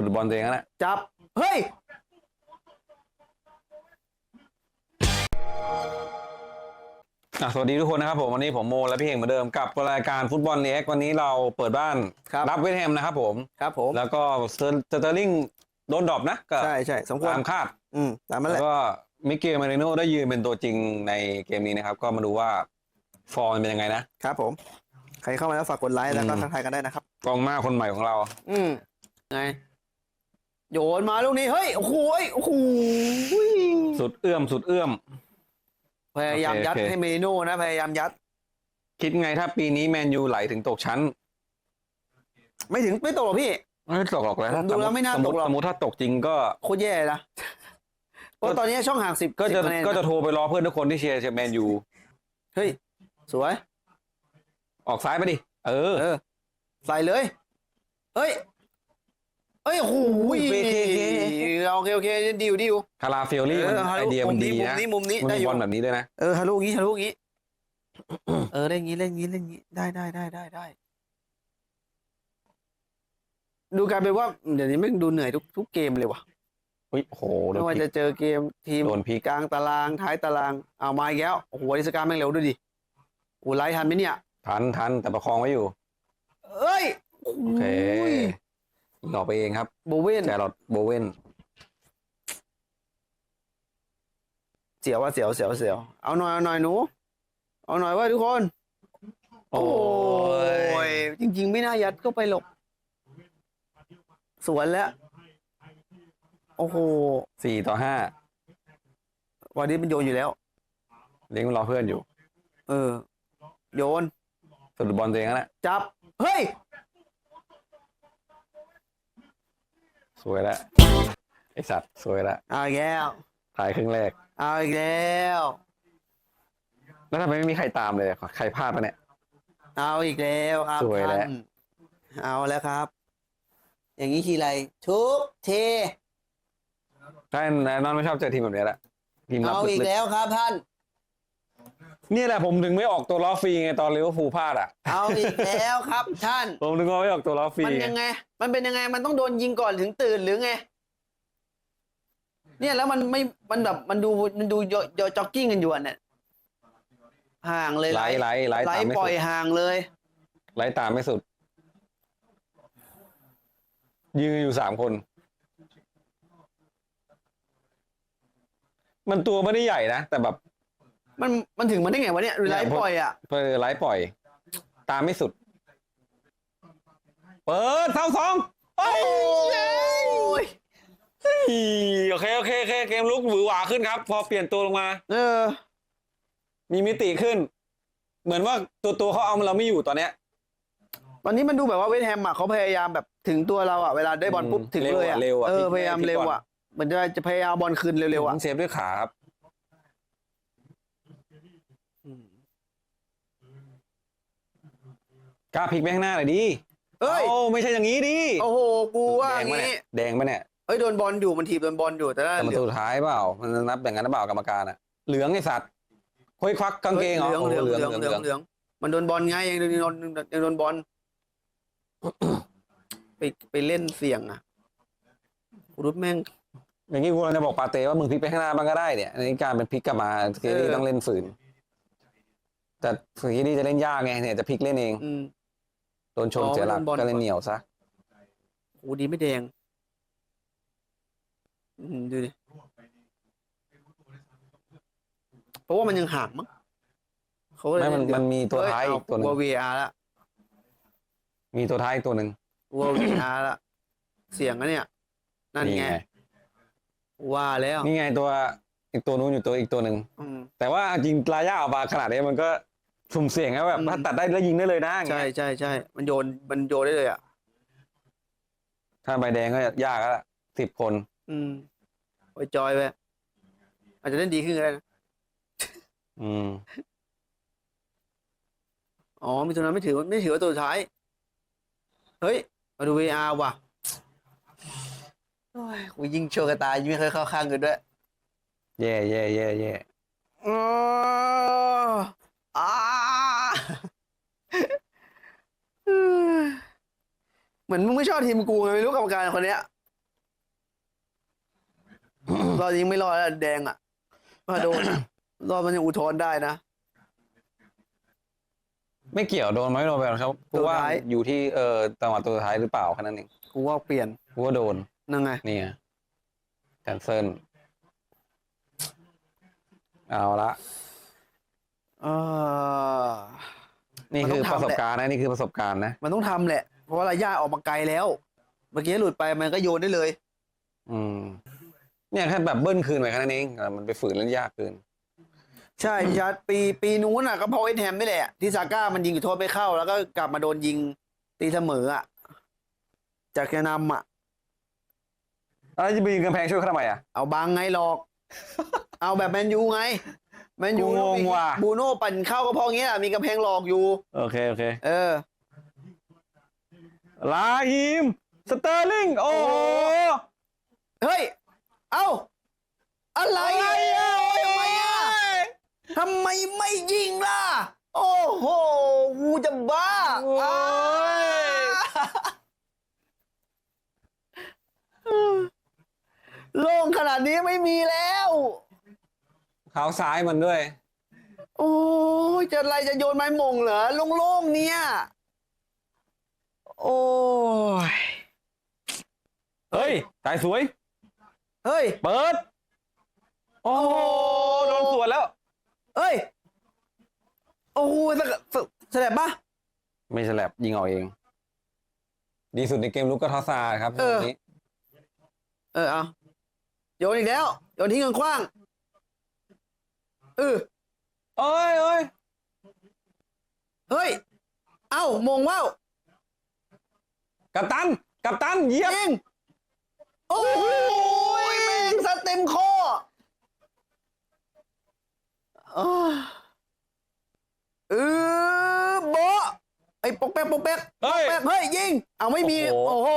ะดุดบอลตัวเองนั่นแหละจับ เฮ้ย อะสวัสดีทุกคนนะครับผมวันนี้ผมโมและพี่เองเหมือนเดิมกับรายการฟุตบอลเน็กวันนี้เราเปิดบ้านครับ รับเวสต์แฮมนะครับผม ครับผม แล้วก็สเตอร์สเตอร์ลิงโดนดรอปนะก็ใช่ใช่สมควรตามคาด อืมตามนั้นแหแล้ละวก็มิเกลมาริโนได้ยืนเป็นตัวจริงในเกมนี้นะครับ ก็มาดูว่าฟอร์มเป็นยังไงนะ ครับผม ใครเข้ามาแล้วฝากกดไลค์แล้วก็อืม ทักทายกันได้นะครับ กองหน้าคนใหม่ของเรา อืมไง โยนมาลูกนี้เฮ้ยโอ้โหยโอ้โหยสุดเอื้อมสุดเอื้อม พยายามโอเคยัดโอเค ให้เมโน่นะ พยายามยัด คิดไงถ้าปีนี้แมนยูไหลถึงตกชั้นไม่ถึงไม่ตกหรอกพี่ ไม่ตกหรอกแล้วถ้าดูแล้วไม่น่าสมตมกติหรอก สมมติถ้าตกจริงก็ โคตรแย่เลยนะเพราะตอนนี้ช่องห่างสิบก็จะ10คแนนก็จะโทรไปรอเพื่อนทุกคนที่เชียร์แมนยูเฮ้ย สวย ออกซ้ายไปดิ เออ เออ ใส่เลย เฮ้ย เฮ้ยโอ้โหโอเคโอเค โอเคโอเคดิวดิว คาราเฟลลี่มันเออฮาไอรุเดียมันดีมุมนะนี้มุมนี้มันได้มีอยู่ บอลแบบนี้ด้วยนะ เออฮารุงี้ฮารุงี้ เออเล่นงี้เล่นงี้เล่นงี้ได้ได้ได้ได้ได้ดูกลายเป็นว่าเดี๋ยวนี้ไม่งดูเหนื่อยทุกทุกเกมเลยว่ะอุ้ยโหโดไม่นว่าพลิจะก เจอเกมทีมโดนพลิก กลางตารางท้ายตารางเอามาอีกแล้วโอ้โหดิสการแม่งเร็วด้วยดิโอ้ไล่ทันไหมเนี่ย ทันทันแต่ประคองไว้อยู่ เอ้ยโอเคห ลอกไปเองครับโบเว่นแจรอดโบเวนเสียวว่าเสียวเสียวเสียวเอาหน่อยเอาหน่อยหนู เอาหน่อยเว่าทุกคน โอ้ยจริง ๆ ไม่น่ายัดเข้าไปหรอกสวนแล้ว โอ้โหสี่ต่อห้าวันนี้มันโยนอยู่แล้ว เลี้ยงมันรอเพื่อนอยู่ เออ โยนสะดุดบอลตัวเองนั่นแหละจับ เฮ้ย สวยแล้วไอสัตว์สวยแล้วเอาอีกแล้วถ่ายครึ่งแรก เอาอีกแล้วแล้วทำไมไม่มีใครตามเลยใครพลาดปะเนี่ย เอาอีกแล้วครับสวยแล้ว ท่านเอาแล้วครับ อย่างนี้ทีไรทุกเทใช่นอนไม่ชอบเจอทีมแบบนี้แหละทีมรับเอาอีกลึกแล้วครับท่านๆ นี่แหละผมถึงไม่ออกตัวล้อฟรีไงตอนลิเวอร์พูลพลาดอะ เอาอีกแล้วครับท่าน ผมถึงไม่ออกตัวล้อฟรีมันยังไง มันเป็นยังไงมันต้องโดนยิงก่อนถึงตื่นหรือไง เนี่ยแล้วมันไม่มันแบบมันดูมันดูโยโยจ็อกกิ้งกันอยู่อะเนี่ยห่างเลยไหลไหลไหลไหลตามไม่ปล่สุอยดห่างเลยไหลตามไม่สุด ยืนอยู่สามคน มันตัวไม่ได้ใหญ่นะแต่แบบ มันมันถึงมันได้ไงวะเนี่ยไหลปล่อยอะเออไหลปล่อย ตามไม่สุด เปิดเท้าสองโอ้ยโอ้ยโอเคโอเคโอเคเกมลุกหวือหวาขึ้นครับ พอเปลี่ยนตัวลงมา เออ มีมิติขึ้น เหมือนว่าตัวตัวเขาเอาเราไม่อยู่ตอนเนี้ยตอนนี้มันดูแบบว่าเวสต์แฮมอะเขาพยายามแบบถึงตัวเราอะเวลาได้บอลปุ๊บอืมถึงเลยอะเร็วอะเออพลิกพยายามพลิกเร็วก่อนอะเหมือนจะจะพยายามบอลคืนเร็วๆอะเซฟด้วยขาครับ กล้าพลิกไปข้างหน้าหน่อยดิเอ้ย โอ้ไม่ใช่อย่างนี้ดิโอ้โห กูว่าแดองย่างปะนี้เนี่ยแดงปะเนี่ยเอ้ยโดนบอลอยู่มันถีบโดนบอลอยู่แต่ได้แต่มันเหลือง สุดท้ายเปล่ามันนับอย่างนั้นหรือเปล่ากรรมการอะเหลืองไอ้สัตว์ค่อยควักกางเกงเหรอเหลืองโอ้เหลืองเหลืองเหเหลืลือองงเหเหลืลือองงเหลืองมันโดนบอลไงยังโดนโดนยังโดนบอล ไปไปเล่นเสี่ยงอะรุดแม่ง อย่างนี้กูเราจะบอกปาเต้ว่ามึงพลิกไปข้างหน้าบ้างก็ได้เนี่ยอันนี้การเป็นพลิกกลับมาเคดีเออต้องเล่นฝืน แต่เคดีจะเล่นยากไงเนี่ยจะพลิกเล่นเอง อืมโด นชนอ๋อเสียหลักโดนบอล ก็เล่นเหนียวซะ โอ้ดีไม่แดงอืมดูดิเพราะว่ามันยังห่างมั้งเขาก็เลยไม่มันเล่มันมีตัวเอ้ท้ายอีกตัวหนึวังว VR ละมีตัวท้ายอีกตัวหนึ่งวัว VR ละเสียงอะเนี่ยนั่นไงว่าแล้วนี่ไงตัวอีกตัวนู้นอยู่ตัวอีกตัวหนึ่ง อืมแต่ว่าจริงลายาออกมาขนาดนี้มันก็ สุ่มเสี่ยงนะแบบอืมถ้าตัดได้แล้วยิงได้เลยนะอย่างใช่เงี้ยใช่ใช่มันโยนมันโยนได้เลยอะ ถ้าใบแดงก็ยากแล้วสิบคนอืมไปจอยไปอาจจะเล่นดีขึ้นก็ได้นะอืมอ๋อมีตัวนั้นไม่ถือไม่ถือว่าตัวสุดท้าย เฮ้ย มาดู VR ว่ะโอ้ยกูยิงโชว์กระตายยิงไม่เคยเข้าข้างกันด้วยแย่แย่แย่แย่อ๋ออ่า เหมือนมึงไม่ชอบทีมกูไงไม่รู้กรรมการคนเนี้ยรอดยิงไม่รอดแล้วแดงอะมาโดนอะรอดมันยังอุทธรณ์ได้นะ ไม่เกี่ยวโดนไหมโดนไปหรอกครับเพราะว่าตัวท้าย อยู่ที่เอ่อจังหวะตัวสุดท้ายหรือเปล่าแค่นั้นเองกูว่าเปลี่ยนกูว่าโดนนั่งไงนี่ไงแคนเซิลเอาละ เออ นี่มันคืต้อองทำประสบแหละ การณ์นะนี่คือประสบการณ์นะมันต้องทำแหละ เพราะว่าระยะออกมาไกลแล้ว เมื่อกี้หลุดไปมันก็โยนได้เลย อืม เนี่ยแค่แบบเบิ้ลคืนไปแค่นั้นเองอะมันไปฝืนเล่นยากเกิน ใช่พี่ชัดปีปีนู้นอะก็เพราะไอ้แฮมนี่แหละที่ซาก้ามันยิงจุดโทษไม่เข้า แล้วก็กลับมาโดนยิงตีเสมออะจากจะนำอะอะไรจะไปยิงกำแพงช่วยเขาทำไมอะ เอาบังไงหรอก เอาแบบแมนยูไง แมนยูกูงงว่ะ บูโน่ปั่นเข้าก็เพราะงี้แหละมีกำแพงหลอกอยู่ โอเค โอเค เออ ลาฮิม สเตอร์ลิง โอ้โห เฮ้ย เอ้า อะไรอะทำไมอะทำไมไม่ยิงล่ะ โอ้โหกูจะบ้าโอ้ยโล่งขนาดนี้ไม่มีแล้ว เท้าซ้ายมันด้วย โอ้ยจะอะไรจะโยนไม้มงเหรอโล่งๆเนี่ย โอ้ยเฮ้ยตายสวย เฮ้ย เปิด โอ้โหโดนสวนแล้วเฮ้ย โอ้โหสกสแสดงปะ ไม่ฉลับยิงเอาเอง ดีสุดในเกมลุกก็ทอสซาร์ครับเออ วันนี้ เออเอาโยนอีกแล้ว โยนทิ้งกว้างๆ เออโอ้ยโอ้ยเฮ้ย เอ้ามงว่าวกัปตัน กัปตันเยี่ยมยิงโอ้ยแม่งสเต็มข้อเออเออโบะไอ้ปกแป๊กปกแป๊กเฮ้ยแป๊กเฮ้ยยิงเอาไม่มี โอ้โห โอ้โห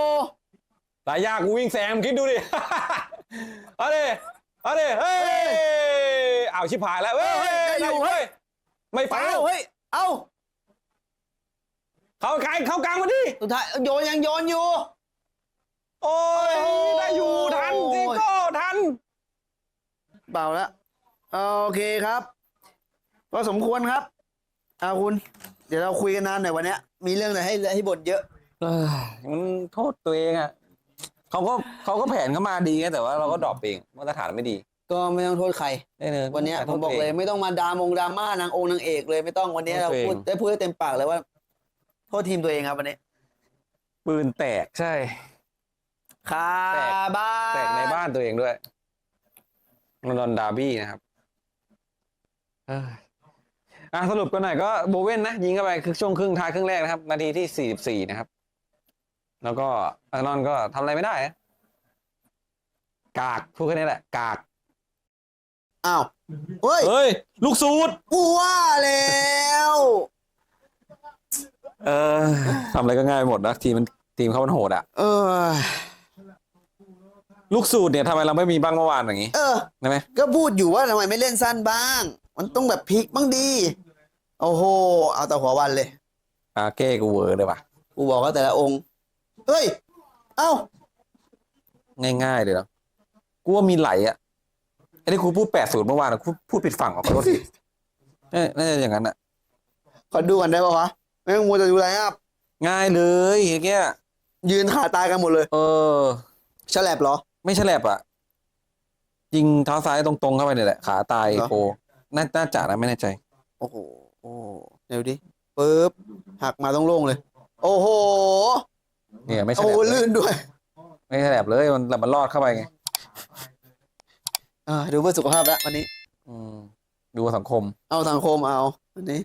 หลายยากกูวิ่งแซมคิดดูดิ เอาดิ เอาดิเฮ้ยเอาชิบหายแล้วเฮ้ยเฮ้ยได้อยู่เฮ้ยไม่ไปฟาแล้ววเฮ้ย เอ้าเข้ากลางเข้ากลางมาดิสุดท้ายโยนยังโยนอยู่ โอ้ยโอ้ยได้อยู่ทันซิโก้ทันเปล่าแล้วโอเคครับ ก็สมควรครับอาคุณ เดี๋ยวเราคุยกันนานหน่อยวันเนี้ยมีเรื่องอะไรให้ให้บ่นเยอะ เอ้ยมันโทษตัวเองอะ เขาก็เขาก็แผนเขามาดีไงแต่ว่าเราก็ดรอปเองมาตรฐานไม่ดีก็ไม่ต้องโทษใคร ได้เลยวันเนี้ยโทษผมบอกตัวเลยงไม่ต้องมาดามงดราม่านางองค์นางเอกเลยไม่ต้องวันนี้โทษเราตัวเองพูดได้พูดได้เต็มปากเลยว่า โทษทีมตัวเองครับวันนี้ปืนแตกใช่คาแตกบ้านแตกในบ้านตัวเองด้วยลอนดอนดาร์บี้นะครับเอ้ยอะสรุปกันหน่อยก็โบเว่นนะยิงเข้าไปคือช่วงครึ่งท้ายครึ่งแรกนะครับ นาทีที่สี่สิบสี่นะครับ แล้วก็อาร์นอนก็ทำอะไรไม่ได้นะกากพูดแค่นี้แหละ กาก อ้าวเฮ้ยเฮ้ย ลูกสูตรกูว่าแล้วเออทำอะไรก็ง่ายไปหมดนะทีมมันทีมเขามันโหดอะเออลูกสูตรเนี่ยทำไมเราไม่มีบ้างเมื่อวานอย่างนี้เออใช่ไหมก็พูดอยู่ว่าทำไมไม่เล่นสั้นบ้าง มันต้องแบบพลิกบ้างดี โอ้โห เอาแต่หัววันเลย อาเก้กูเวอร์เลยว่ะ กูบอกว่าแต่ละองค์ เฮ้ย เอ้า ง่ายๆเลยเหรอกูว่ามีไหลอะไอ้ที่กูพูดแปดศูนย์เมื่อวานอะกูพูดผิดฝั่งอะขอโทษทีเอ้ยน่าจะอย่างนั้นอะขอดูกันได้ปะวะไม่ต้องมัวแต่ดูไลน์อัพง่ายเลยอย่างเงี้ย ยืนขาตายกันหมดเลยเออ ฉลับเหรอ ไม่ใช่แลบอะยิงเท้าซ้ายตรงๆเข้าไปเนี่ยแหละ ขาตายเหรอ โกน่าน่าจะนะไม่แน่ใจ โอ้โหโอ้เดี๋ยวดิปึ๊บหักมาต้องโล่งๆเลย โอ้โห เนี่ยไม่ใช่โอ้แลบเลยลื่นด้วย ไม่ใช่แลบเลยมันแต่มันรอดเข้าไปไงอ่าดูเพื่อสุขภาพแล้ววันนี้ อืมดูสังคมเอาสังคมเอาวันนี้